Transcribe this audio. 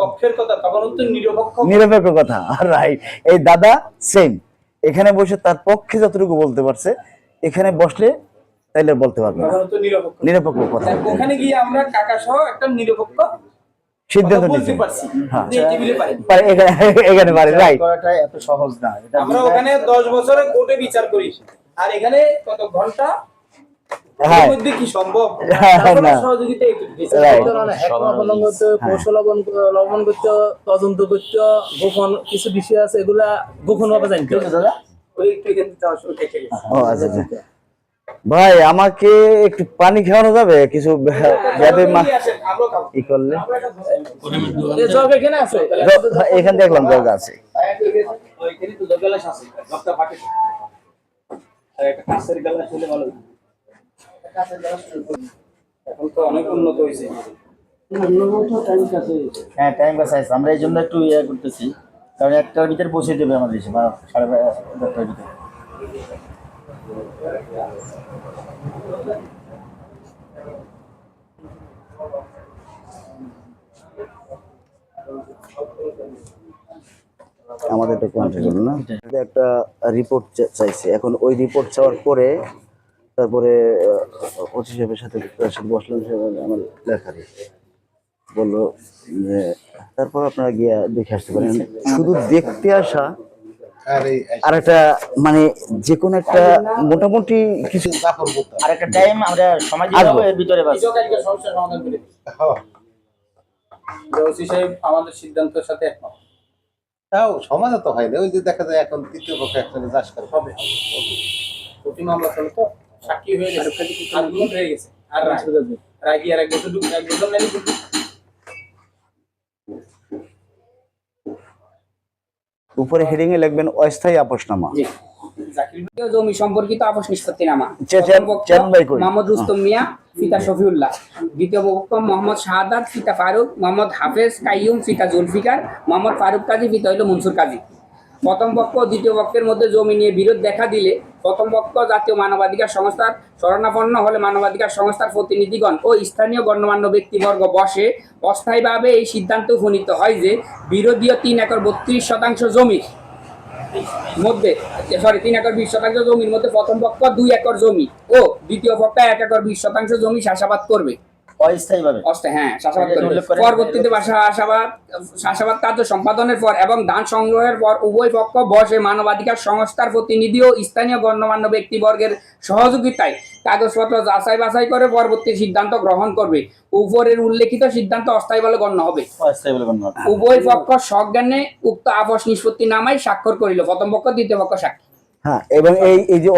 পক্ষের কথা তখন তো নিরপেক্ষ। নিরপেক্ষ কথা রাইট এই দাদা সেম এখানে বসে তার পক্ষে যতটুকু বলতে পারছে এখানে বসলে তাইলে বলতে পারবে নিরপেক্ষ। নিরপেক্ষ কথা। ওখানে গিয়ে আমরা কাকা সহ একটা নিরপেক্ষ সিদ্ধান্ত নিতে পারছি। হ্যাঁ। এখানে এখানে পারে রাইট এত সহজ না। আমরা ওখানে দশ বছরে কোর্টে বিচার করি। আর এখানে কত ঘণ্টা হ্যাঁ। এর কি সম্ভব? হ্যাঁ। সহযোগিতা. হ্যাকমা অবলম্বন করতে কৌশল তদন্ত করতে গোপন কিছু বিষয় আছে এগুলা গোপন ভাবে জানতে। দাদা? এখান আচ্ছা আচ্ছা। ভাই আমাকে একটু পানি খাওয়ানো যাবে? কিছু যাতে মা নিয়ে আসেন, আমরাও খাব। কি করলে? আমরা একটা জগ আছে? দেখলাম জায়গা আছে। ওইখানে তো গ্লাস আছে, জগটা ফাটে। আর একটা কাঁচের গ্লাস হলে ভালো এখন তো অনেক উন্নত হয়েছে। হ্যাঁ টাইম পাস আছে আমরা এই জন্য একটু ইয়ে করতেছি। কারণ একটার ভিতরে বসে দেবে আমাদের বারো সাড়ে দশটার ভিতরে। আমাদের একটা না? একটা রিপোর্ট চাইছে। এখন ওই রিপোর্ট চাওয়ার পরে তারপরে ওসি সাহেবের সাথে তার সাথে বসলাম আমার বলল যে তারপর আপনারা গিয়ে দেখে আসতে পারেন। শুধু দেখতে আসা আর একটা মানে যে কোনো একটা মোটামুটি কিছু আর একটা টাইম আমরা এর ভিতরে। ওসি সাহেব আমাদের সিদ্ধান্তের সাথে একমত। তাও সমাজে তো হয় না ওই যে দেখা যায় এখন তৃতীয় পক্ষে একসাথে চাষ করে। হবে প্রতি মামলা চলে তো। সাক্ষী হয়ে গেছে। আর্গুমেন্ট হয়ে গেছে। আর রায় আর এক বছর ঢুক এক বছর উপরে হেডিং এ লিখবেন অস্থায়ী আপোষনামা। জমি সম্পর্কিত আপোষ নিষ্পত্তিনামা? মোহাম্মদ রুস্তম মিয়া পিতা শফিউল্লাহ। দ্বিতীয় পক্ষ মোহাম্মদ শাহাদাত পিতা ফারুক মোহাম্মদ হাফেজ কাইয়ুম পিতা জুলফিকার মোহাম্মদ ফারুক কাজী পিতা হইল মনসুর কাজী। প্রথম পক্ষ দ্বিতীয় পক্ষের মধ্যে জমি নিয়ে বিরোধ দেখা দিলে প্রথম পক্ষ জাতীয় মানবাধিকার সংস্থার শরণাপন্ন হলে মানবাধিকার সংস্থার প্রতিনিধিগণ ও স্থানীয় গণ্যমান্য ব্যক্তিবর্গ বসে অস্থায়ীভাবে এই সিদ্ধান্ত উপনীত হয় যে বিরোধীয় তিন একর বত্রিশ শতাংশ জমি মধ্যে সরি তিন একর বিশ শতাংশ জমির মধ্যে প্রথম পক্ষ দুই একর জমি ও দ্বিতীয় পক্ষ এক একর বিশ শতাংশ জমি চাষাবাদ করবে। হ্যাঁ চাষাবাদ এটা করবে উল্লেখ করে- পরবর্তীতে বা চাষাবাদ চাষাবাদ কার্য সম্পাদনের পর এবং ধান সংগ্রহের পর উভয় পক্ষ বসে মানবাধিকার সংস্থার প্রতিনিধি ও স্থানীয় গণ্যমান্য ব্যক্তিবর্গের সহযোগিতায় কাগজপত্র যাচাই বাছাই করে পরবর্তী সিদ্ধান্ত গ্রহণ করবে। উপরের উল্লেখিত সিদ্ধান্ত অস্থায়ী বলে গণ্য হবে। অস্থায়ী বলে গণ্য হবে। উভয় পক্ষ সজ্ঞানে উক্ত আপস নিষ্পত্তি নামায় স্বাক্ষর করিল। প্রথম পক্ষ দ্বিতীয় পক্ষ সাক্ষী। হ্যাঁ এবং এই এই যে